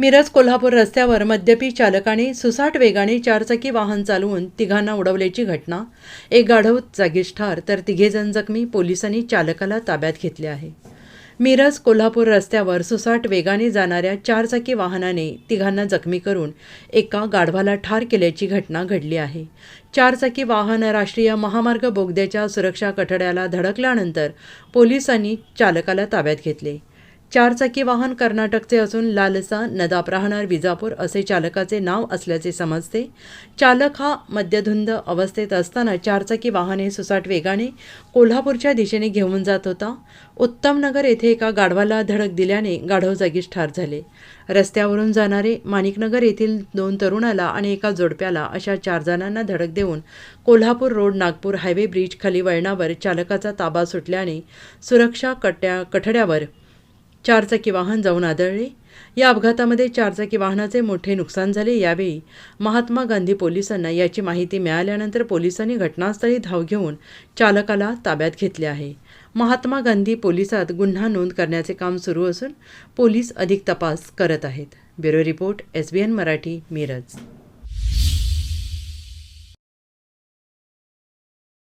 मिरज कोल्हापूर रस्त्यावर मद्यपी चालकाने सुसाट वेगाने चारचाकी वाहन चालवून तिघांना उडवल्याची घटना. एक गाढव जागीच ठार तर तिघेजण जखमी पोलिसांनी चालकाला ताब्यात घेतले आहे. मिरज कोल्हापूर रस्त्यावर सुसाट वेगाने जाणाऱ्या चारचाकी वाहनाने तिघांना जखमी करून एका गाढवाला ठार केल्याची घटना घडली आहे. चारचाकी वाहन राष्ट्रीय महामार्ग बोगद्याच्या सुरक्षा कठड्याला धडकल्यानंतर पोलिसांनी चालकाला ताब्यात घेतले. चारचाकी वाहन कर्नाटकचे असून लालसा नदाप राहणार विजापूर असे चालकाचे नाव असल्याचे समजते. चालक हा मद्यधुंद अवस्थेत असताना चारचाकी वाहन हे सुसाट वेगाने कोल्हापूरच्या दिशेने घेऊन जात होता. उत्तमनगर येथे एका गाढवाला धडक दिल्याने गाढव जागीच ठार झाले. रस्त्यावरून जाणारे माणिकनगर येथील दोन तरुणाला आणि एका जोडप्याला अशा चार जणांना धडक देऊन Kolhapur road Nagpur highway bridge खाली वळणावर चालकाचा ताबा सुटल्याने सुरक्षा कट्या कठड्यावर चारचाकी वाहन जाऊन आदळले. या अपघातामध्ये चारचाकी वाहनाचे मोठे नुकसान झाले. यावेळी महात्मा गांधी पोलिसांना याची माहिती मिळाल्यानंतर पोलिसांनी घटनास्थळी धाव घेऊन चालकाला ताब्यात घेतले आहे. महात्मा गांधी पोलिसात गुन्हा नोंद करण्याचे काम सुरू असून पोलीस अधिक तपास करत आहेत. Bureau report S B N Marathi Miraj.